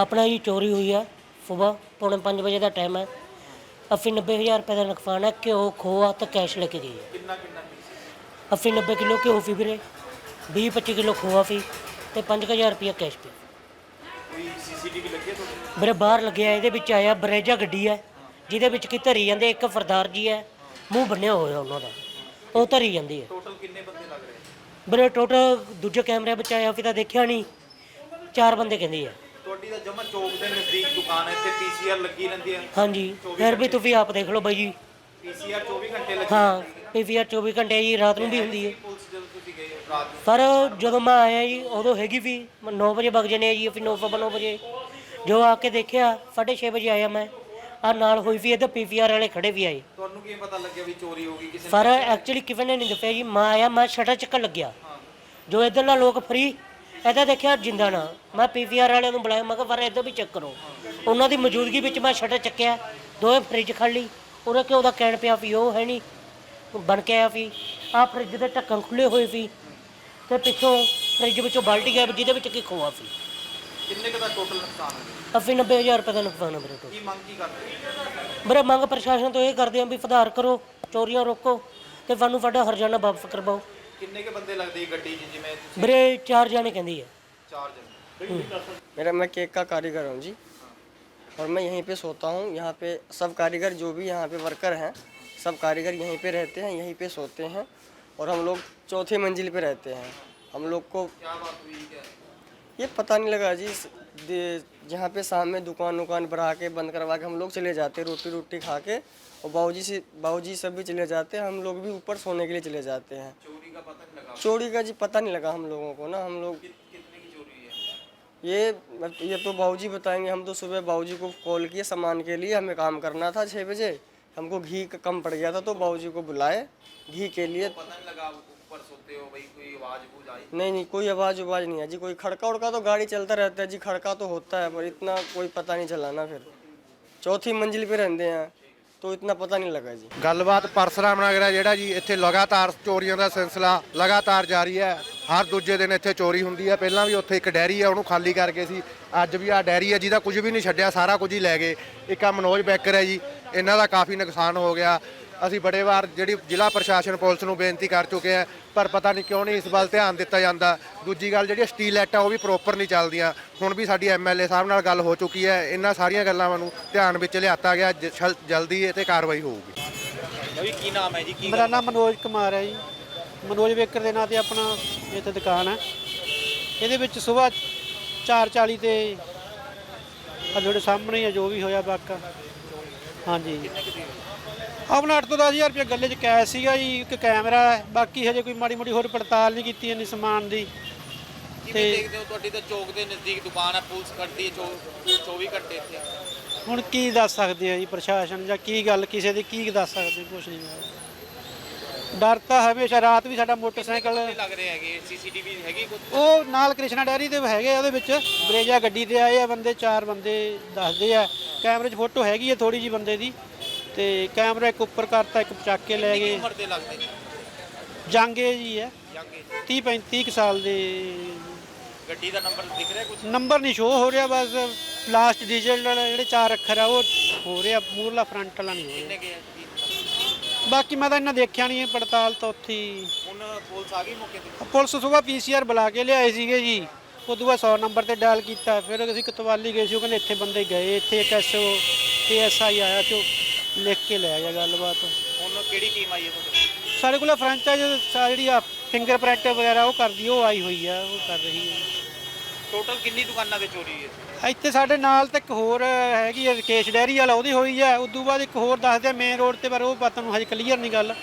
ਆਪਣਾ ਜੀ ਚੋਰੀ ਹੋਈ ਹੈ ਸਵੇਰ ਪੌਣੇ 5 ਵਜੇ ਦਾ ਟਾਈਮ ਹੈ। ਅੱਸੀ ਨੱਬੇ ਹਜ਼ਾਰ ਰੁਪਏ ਦਾ ਨੁਕਸਾਨ ਹੈ ਘਿਓ ਖੋਆ ਤੇ ਕੈਸ਼ ਲੈ ਕੇ ਗਈ ਹੈ ਕਿੰਨਾ ਕਿੰਨਾ ਅੱਸੀ ਨੱਬੇ ਕਿਲੋ ਘਿਓ ਸੀ ਵੀਰੇ 20 25 ਕਿਲੋ ਖੋਆ ਸੀ ਤੇ 5000 ਰੁਪਏ ਕੈਸ਼ ਪਿਆ। ਕੋਈ ਸੀਸੀਟੀਵੀ ਲੱਗੀ ਹੈ ਤੁਹਾਡੇ? ਮੇਰੇ ਬਾਹਰ ਲੱਗਿਆ ਇਹਦੇ ਵਿੱਚ ਆਇਆ ਬਰੇਜਾ ਗੱਡੀ ਹੈ ਜਿਹਦੇ ਵਿੱਚ ਕੀ ਧਰੀ ਜਾਂਦੇ ਇੱਕ ਸਰਦਾਰ ਜੀ ਹੈ ਮੂੰਹ ਬੰਨਿਆ ਹੋਇਆ ਉਹਨਾਂ ਦਾ ਉਹ ਧਰੀ ਜਾਂਦੀ ਹੈ। ਟੋਟਲ ਕਿੰਨੇ ਬੰਦੇ ਲੱਗ ਰਹੇ? ਮੇਰੇ ਟੋਟਲ ਦੂਜੇ ਕੈਮਰੇ ਵਿੱਚ ਆਇਆ ਫਿਰ ਤਾਂ ਦੇਖਿਆ ਨਹੀਂ ਚਾਰ ਬੰਦੇ ਕਹਿੰਦੇ ਆ। ਤਾਂ ਜਮਾ ਚੌਕ ਦੇ ਨਜ਼ਦੀਕ ਦੁਕਾਨ ਹੈ ਇੱਥੇ ਪੀਸੀਆਰ ਲੱਗੀ ਰਹਿੰਦੀ ਹੈ। ਹਾਂਜੀ ਫਿਰ ਵੀ ਤੁਸੀਂ ਆਪ ਦੇਖ ਲਓ ਬਾਈ ਜੀ। ਪੀਸੀਆਰ 24 ਘੰਟੇ ਲੱਗੀ ਹਾਂ ਪੀਵੀਆਰ 24 ਘੰਟੇ ਜੀ ਰਾਤ ਨੂੰ ਵੀ ਹੁੰਦੀ ਹੈ। ਪੁਲਿਸ ਜਦੋਂ ਤੁਸੀਂ ਗਏ ਰਾਤ ਨੂੰ? ਪਰ ਜਦੋਂ ਮੈਂ ਆਇਆ ਜੀ ਉਦੋਂ ਹੈਗੀ ਵੀ 9 ਵਜੇ ਵਗ ਜਨੇ ਜੀ ਫਿਰ 9 9 ਵਜੇ। ਜੋ ਆ ਕੇ ਦੇਖਿਆ 6:30 ਵਜੇ ਆਇਆ ਮੈਂ। ਆ ਨਾਲ ਹੋਈ ਵੀ ਇਹਦੇ ਪੀਵੀਆਰ ਵਾਲੇ ਖੜੇ ਵੀ ਆਏ। ਤੁਹਾਨੂੰ ਕੀ ਪਤਾ ਲੱਗਿਆ ਵੀ ਚੋਰੀ ਹੋ ਗਈ ਕਿਸੇ ਨੇ ਪਰ ਐਕਚੁਅਲੀ ਕਿਵੇਂ ਨੇ ਨਹੀਂ ਦੱਸਿਆ ਜੀ ਮੈਂ ਆਇਆ ਮੈਂ ਸ਼ਟਰ ਚੱਕਣ ਲੱਗਿਆ। ਜੋ ਇੱਧਰਲਾ ਲੋਕ ਫਰੀ ਇਹਦਾ ਦੇਖਿਆ ਜਿੰਦਾ ਨਾ। ਮੈਂ ਪੀਵੀਆਰ ਵਾਲਿਆਂ ਨੂੰ ਬੁਲਾਇਆ ਮੈਂ ਕਿਹਾ ਪਰ ਇੱਧਰ ਵੀ ਚੈੱਕ ਕਰੋ। ਉਹਨਾਂ ਦੀ ਮੌਜੂਦਗੀ ਵਿੱਚ ਮੈਂ ਸ਼ਟਰ ਚੱਕਿਆ ਦੋਵੇਂ ਫ੍ਰਿਜ ਖੜ ਲਈ। ਉਹਨੇ ਕਿ ਉਹਦਾ ਕਹਿਣ ਪਿਆ ਵੀ ਉਹ ਹੈ ਨਹੀਂ ਬਣ ਕੇ ਆਇਆ ਵੀ। ਆ ਫ੍ਰਿਜ ਦੇ ਢੱਕਣ ਖੁੱਲੇ ਹੋਏ ਸੀ ਤੇ ਪਿੱਛੋਂ ਫ੍ਰਿਜ ਵਿੱਚੋਂ ਬਾਲਟੀ ਗਿਆ ਜਿਹਦੇ ਵਿੱਚ ਕੀ ਖੋਆ ਸੀ ਕਿੰਨੇ ਕੁ ਦਾ ਟੋਟਲ ਨੁਕਸਾਨ ਹੋ ਗਿਆ? ਅੱਸੀ ਨੱਬੇ ਹਜ਼ਾਰ ਰੁਪਏ ਦਾ ਨੁਕਸਾਨ ਹੈ ਮੇਰੇ ਤੋਂ। ਕੀ ਮੰਗ ਕੀ ਕਰਦੇ? ਮੇਰੇ ਮੰਗ ਪ੍ਰਸ਼ਾਸਨ ਤੋਂ ਇਹ ਕਰਦੇ ਆਂ ਵੀ ਸੁਧਾਰ ਕਰੋ ਚੋਰੀਆਂ ਰੋਕੋ ਤੇ ਸਾਨੂੰ ਸਾਡਾ ਹਰਜਾਨਾ ਵਾਪਸ ਕਰਵਾਓ। ਕਿੰਨੇ ਕੁ ਬੰਦੇ ਲੱਗਦੇ ਸੀ ਗੱਡੀ 'ਚ ਜਿਵੇਂ ਤੁਸੀਂ ਮੇਰੇ ਚਾਰ ਜਾਣੇ ਕਹਿੰਦੀ ਹੈ ਚਾਰ ਜਣੇ मेरा मैं केक का कारीगर हूँ जी और मैं यहीं पे सोता हूँ यहाँ पे सब कारीगर जो भी यहाँ पे वर्कर हैं सब कारीगर यहीं पे रहते हैं यहीं पे सोते हैं और हम लोग चौथे मंजिल पे रहते हैं हम लोग को क्या बात हुई क्या ये पता नहीं लगा जी स- दे- जहाँ पे शाम में दुकान उकान बढ़ा के बंद करवा के हम लोग चले जाते रोटी रोटी खा के और बाबूजी से बाबूजी सब भी चले जाते हैं हम लोग भी ऊपर सोने के लिए चले जाते हैं चोरी का पता नहीं लगा? चोरी का जी पता नहीं लगा हम लोगों को ना हम लोग कि- कितने की चोरी है? ये ये तो बाबूजी बताएँगे हम तो सुबह बाबूजी को कॉल किए सामान के लिए हमें काम करना था छः बजे हमको घी का कम पड़ गया था तो बाबूजी को बुलाए घी के लिए। पता नहीं लगा ऊपर सोते हो भाई कोई आवाज़ बूझ आई? नहीं नहीं कोई आवाज़ उवाज नहीं है जी कोई खड़का उड़का तो गाड़ी चलता रहता है जी खड़का तो होता है पर इतना कोई पता नहीं चला ना फिर। चौथी मंजिल पे रहते हैं। तो इतना पता नहीं लगा जी ਗੱਲਬਾਤ ਪਰਸਰਾਮ ਨਗਰ ਹੈ ਜਿਹੜਾ ਜੀ ਇੱਥੇ ਲਗਾਤਾਰ ਚੋਰੀਆਂ ਦਾ ਸਿਲਸਿਲਾ ਲਗਾਤਾਰ ਜਾਰੀ ਹੈ ਹਰ ਦੂਜੇ ਦਿਨ ਇੱਥੇ ਚੋਰੀ ਹੁੰਦੀ ਹੈ ਪਹਿਲਾਂ ਵੀ ਉੱਥੇ ਇੱਕ ਡੈਰੀ ਹੈ ਉਹਨੂੰ ਖਾਲੀ ਕਰਕੇ ਸੀ ਅੱਜ ਵੀ ਆ ਡੈਰੀ ਹੈ ਜਿਹਦਾ ਕੁਝ ਵੀ ਨਹੀਂ ਛੱਡਿਆ ਸਾਰਾ ਕੁਝ ਹੀ ਲੈ ਗਏ ਇੱਕ ਆ ਮਨੋਜ ਬੈਕਰ ਹੈ ਜੀ ਇਹਨਾਂ ਦਾ ਕਾਫੀ ਨੁਕਸਾਨ ਹੋ ਗਿਆ ਅਸੀਂ ਬੜੇ ਵਾਰ ਜਿਹੜੀ ਜ਼ਿਲ੍ਹਾ ਪ੍ਰਸ਼ਾਸਨ ਪੁਲਿਸ ਨੂੰ ਬੇਨਤੀ ਕਰ ਚੁੱਕੇ ਆ ਪਰ ਪਤਾ ਨਹੀਂ ਕਿਉਂ ਨਹੀਂ ਇਸ ਵੱਲ ਧਿਆਨ ਦਿੱਤਾ ਜਾਂਦਾ। ਦੂਜੀ ਗੱਲ ਜਿਹੜੀ ਸਟੀਲ ਲਾਈਟਾਂ ਉਹ ਵੀ ਪ੍ਰੋਪਰ ਨਹੀਂ ਚੱਲਦੀਆਂ। ਹੁਣ ਵੀ ਸਾਡੀ ਐਮਐਲਏ ਸਾਹਿਬ ਨਾਲ ਗੱਲ ਹੋ ਚੁੱਕੀ ਹੈ। ਇਹਨਾਂ ਸਾਰੀਆਂ ਗੱਲਾਂ ਨੂੰ ਧਿਆਨ ਵਿੱਚ ਲਿਆਤਾ ਗਿਆ। ਜਲਦੀ ਇਹ ਤੇ ਕਾਰਵਾਈ ਹੋਊਗੀ। ਭਾਈ ਕੀ ਨਾਮ ਹੈ ਜੀ? ਕੀ ਮੇਰਾ ਨਾਮ ਮਨੋਜ ਕੁਮਾਰ ਹੈ ਜੀ। ਮਨੋਜ ਵੇਕਰ ਦੇ ਨਾਂ ਤੇ ਆਪਣਾ ਇੱਥੇ ਦੁਕਾਨ ਹੈ। ਇਹਦੇ ਵਿੱਚ ਸਵੇਰ 4:40 ਤੇ ਆ ਜਿਹੜੇ ਸਾਹਮਣੇ ਹੀ ਆ ਜੋ ਵੀ ਹੋਇਆ ਵਾਕਾ ਹਾਂਜੀ। ਆਪਣਾ 8 ਤੋਂ 10000 ਰੁਪਏ ਗੱਲੇ 'ਚ ਕੈਸ਼ ਸੀਗਾ ਜੀ ਇੱਕ ਕੈਮਰਾ ਹੈ ਬਾਕੀ ਹਜੇ ਕੋਈ ਮਾੜੀ ਮੋਟੀ ਹੋਰ ਪੜਤਾਲ ਨਹੀਂ ਕੀਤੀ ਇੰਨੀ ਸਮਾਨ ਦੀ। ਕਿਵੇਂ ਤੇ- ਦੇਖਦੇ ਹੋ ਤੁਹਾਡੀ ਤਾਂ ਚੌਕ ਦੇ ਨਜ਼ਦੀਕ ਦੁਕਾਨ ਹੈ ਪੁਲਿਸ ਖੜਦੀ ਹੈ ਚੌ- 24 ਘੰਟੇ ਇੱਥੇ? ਹੁਣ ਕੀ ਦੱਸ ਸਕਦੇ ਆ ਜੀ ਪ੍ਰਸ਼ਾਸਨ ਜਾਂ ਕੀ ਗੱਲ ਕਿਸੇ ਦੀ ਕੀ ਦੱਸ ਸਕਦੇ ਕੁਛ ਨਹੀਂ ਡਰ ਤਾਂ ਹਮੇਸ਼ਾ ਰਾਤ ਵੀ ਸਾਡਾ ਮੋਟਰਸਾਈਕਲ ਕਿੰਨੇ ਲੱਗ ਰਹੇ ਹੈਗੇ? ਸੀਸੀਟੀਵੀ ਹੈਗੀ ਕੁਝ ਉਹ ਨਾਲ ਕ੍ਰਿਸ਼ਨਾ ਡੈਰੀ ਦੇ ਹੈਗੇ ਆ ਉਹਦੇ ਵਿੱਚ। ਬਰੇਜਾ ਗੱਡੀ ਤੇ ਆਏ ਆ ਬੰਦੇ ਚਾਰ ਬੰਦੇ ਦੱਸਦੇ ਆ। ਕੈਮਰੇ 'ਚ ਫੋਟੋ ਹੈਗੀ ਆ ਥੋੜੀ ਜੀ ਬੰਦੇ ਦੀ। ਤੇ ਕੈਮਰਾ ਇੱਕ ਉੱਪਰ ਕਰਤਾ ਇੱਕ ਚੱਕ ਕੇ ਲੈ ਗਏ। ਉਮਰ ਦੇ ਲੱਗਦੇ? ਨੇ ਜਾਂਗੇ ਜੀ ਆ ਜਾਂਗੇ 30 35 ਕੁ ਸਾਲ ਦੇ ਗੱਡੀ ਦਾ ਨੰਬਰ ਦਿਖ ਰਿਹਾ ਕੁਝ ਨੰਬਰ ਨਹੀਂ ਸ਼ੋ ਹੋ ਰਿਹਾ ਬਸ ਲਾਸਟ ਡਿਜੀਟਲ ਵਾਲੇ ਜਿਹੜੇ ਚਾਰ ਅੱਖਰ ਆ ਉਹ ਹੋ ਰਿਹਾ ਮੂਰਲਾ ਫਰੰਟ ਵਾਲਾ ਨਹੀਂ ਹੋ ਰਿਹਾ। ਬਾਕੀ ਮੈਂ ਤਾਂ ਇਹਨਾਂ ਦੇਖਿਆ ਨਹੀਂ ਪੜਤਾਲ ਤਾਂ ਉੱਥੇ ਹੀ। ਹੁਣ ਪੁਲਿਸ ਆ ਗਈ ਮੌਕੇ ਤੇ? ਪੁਲਿਸ ਸੁਬਾ ਪੀਸੀਆਰ ਬੁਲਾ ਕੇ ਲਿਆਏ ਸੀਗੇ ਜੀ। ਉਦੋਂ ਬਾਅਦ 100 ਨੰਬਰ ਤੇ ਡਾਇਲ ਕੀਤਾ ਫਿਰ ਅਸੀਂ ਕਤਵਾਲੀ ਗਏ ਸੀ ਉਹ ਕਹਿੰਦੇ ਇੱਥੇ ਬੰਦੇ ਗਏ ਇੱਥੇ ਇੱਕ ਐਸਓ ਏਐਸਆਈ ਆਇਆ ਤੇ ਉਹ ਲਿਖ ਕੇ ਲੈ ਗਿਆ ਗੱਲਬਾਤ। ਹੁਣ ਕਿਹੜੀ ਟੀਮ ਆਈ ਹੈ ਤੁਹਾਡੇ? ਸਾਡੇ ਕੋਲ ਫਰੈਂਚਾਈਜ਼ ਜਿਹੜੀ ਆ ਫਿੰਗਰਪ੍ਰਿੰਟ ਵਗੈਰਾ ਉਹ ਕਰਦੀ ਉਹ ਆਈ ਹੋਈ ਆ ਉਹ ਕਰ ਰਹੀ ਹੈ ਟੋਟਲ ਕਿੰਨੀ ਦੁਕਾਨਾਂ ਤੇ ਚੋਰੀ ਹੈ? ਇੱਥੇ ਸਾਡੇ ਨਾਲ ਤੇ ਇੱਕ ਹੋਰ ਹੈਗੀ ਆ ਰਕੇਸ਼ ਡੈਰੀ ਵਾਲਾ ਉਹਦੀ ਹੋਈ ਆ। ਉਦੋਂ ਬਾਅਦ ਇੱਕ ਹੋਰ ਦੱਸਦੇ ਮੇਨ ਰੋਡ ਤੇ ਪਰ ਉਹ ਪਤਾ ਨੂੰ ਹਜੇ ਕਲੀਅਰ ਨਹੀਂ ਗੱਲ।